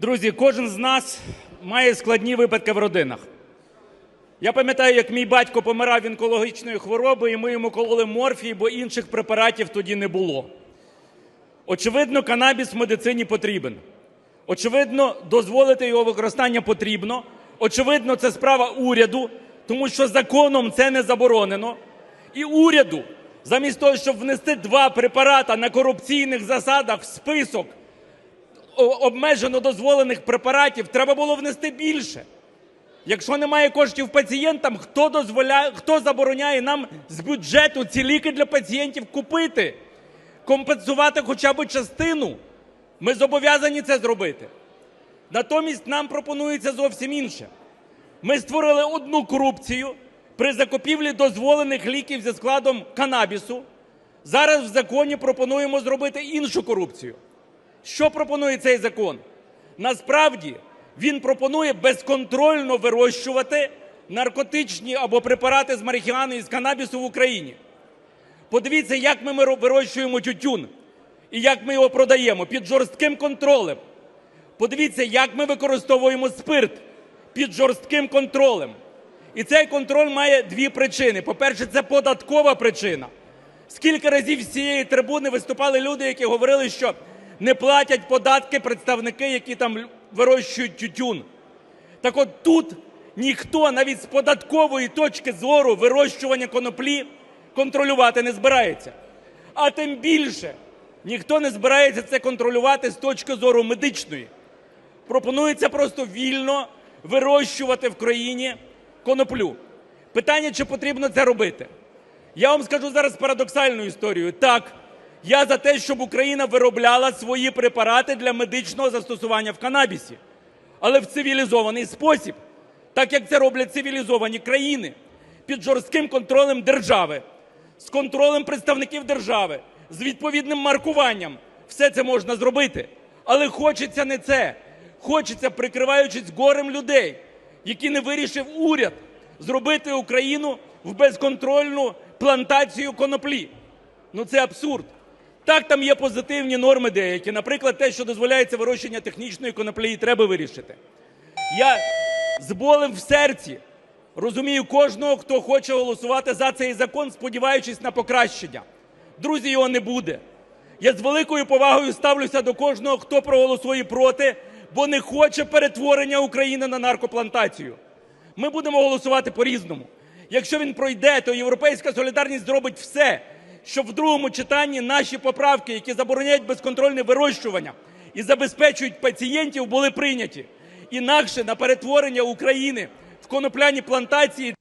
Друзі, кожен з нас має складні випадки в родинах. Я пам'ятаю, як мій батько помирав від онкологічної хвороби, і ми йому кололи морфій, бо інших препаратів тоді не було. Очевидно, канабіс в медицині потрібен. Очевидно, дозволити його використання потрібно. Очевидно, це справа уряду, тому що законом це не заборонено. І уряду, замість того, щоб внести два препарати на корупційних засадах в список обмежено дозволених препаратів, треба було внести більше. Якщо немає коштів пацієнтам, хто дозволяє, хто забороняє нам з бюджету ці ліки для пацієнтів купити, компенсувати хоча б частину? Ми зобов'язані це зробити. Натомість нам пропонується зовсім інше. Ми створили одну корупцію при закупівлі дозволених ліків зі складом канабісу. Зараз в законі пропонуємо зробити іншу корупцію. Що пропонує цей закон? Насправді він пропонує безконтрольно вирощувати наркотичні або препарати з марихуани і з канабісу в Україні. Подивіться, як ми вирощуємо тютюн і як ми його продаємо під жорстким контролем. Подивіться, як ми використовуємо спирт під жорстким контролем. І цей контроль має дві причини. По-перше, це податкова причина. Скільки разів з цієї трибуни виступали люди, які говорили, що не платять податки представники, які там вирощують тютюн. Так от тут ніхто навіть з податкової точки зору вирощування коноплі контролювати не збирається. А тим більше ніхто не збирається це контролювати з точки зору медичної. Пропонується просто вільно вирощувати в країні коноплю. Питання, чи потрібно це робити? Я вам скажу зараз парадоксальну історію. Так, я за те, щоб Україна виробляла свої препарати для медичного застосування в канабісі, але в цивілізований спосіб, так як це роблять цивілізовані країни, під жорстким контролем держави, з контролем представників держави, з відповідним маркуванням. Все це можна зробити. Але хочеться не це. Хочеться, прикриваючись горем людей, які не вирішив уряд зробити Україну в безконтрольну плантацію коноплі. Ну це абсурд. Так, там є позитивні норми деякі. Наприклад, те, що дозволяється вирощення технічної коноплі, і треба вирішити. Я з болем в серці розумію кожного, хто хоче голосувати за цей закон, сподіваючись на покращення. Друзі, його не буде. Я з великою повагою ставлюся до кожного, хто проголосує проти, бо не хоче перетворення України на наркоплантацію. Ми будемо голосувати по-різному. Якщо він пройде, то "Європейська солідарність" зробить все, щоб в другому читанні наші поправки, які забороняють безконтрольне вирощування і забезпечують пацієнтів, були прийняті. Інакше на перетворення України в конопляні плантації